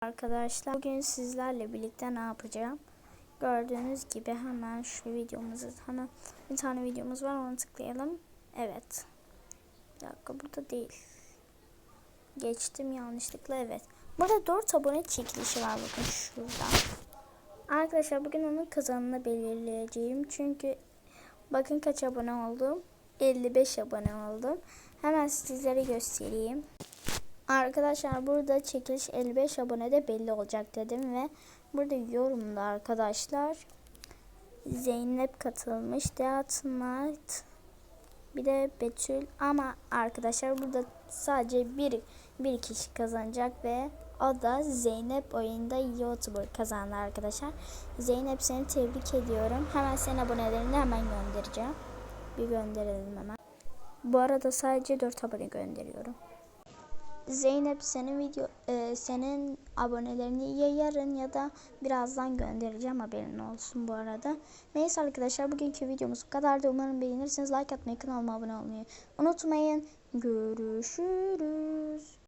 Arkadaşlar bugün sizlerle birlikte ne yapacağım? Gördüğünüz gibi hemen şu videomuzu hemen bir tane videomuz var onu tıklayalım. Evet. Bir dakika burada değil. Geçtim yanlışlıkla evet. Burada 4 abone çekilişi var bakın şurada. Arkadaşlar bugün onun kazanını belirleyeceğim. Çünkü bakın kaç abone oldum. 55 abone oldum. Hemen sizlere göstereyim. Arkadaşlar burada çekiliş 55 abonede belli olacak dedim ve burada yorumda arkadaşlar Zeynep katılmış. Deat Night bir de Betül ama arkadaşlar burada sadece bir bir kişi kazanacak ve o da Zeynep oyunda YouTuber kazandı arkadaşlar. Zeynep seni tebrik ediyorum. Hemen senin abonelerini hemen göndereceğim. Bir gönderelim hemen. Bu arada sadece 4 abone gönderiyorum. Zeynep senin video e, senin abonelerini ya yarın ya da birazdan göndereceğim haberin olsun bu arada. Neyse arkadaşlar bugünkü videomuz bu kadardı. Umarım beğenirsiniz. Like atmayı, kanalıma abone olmayı unutmayın. Görüşürüz.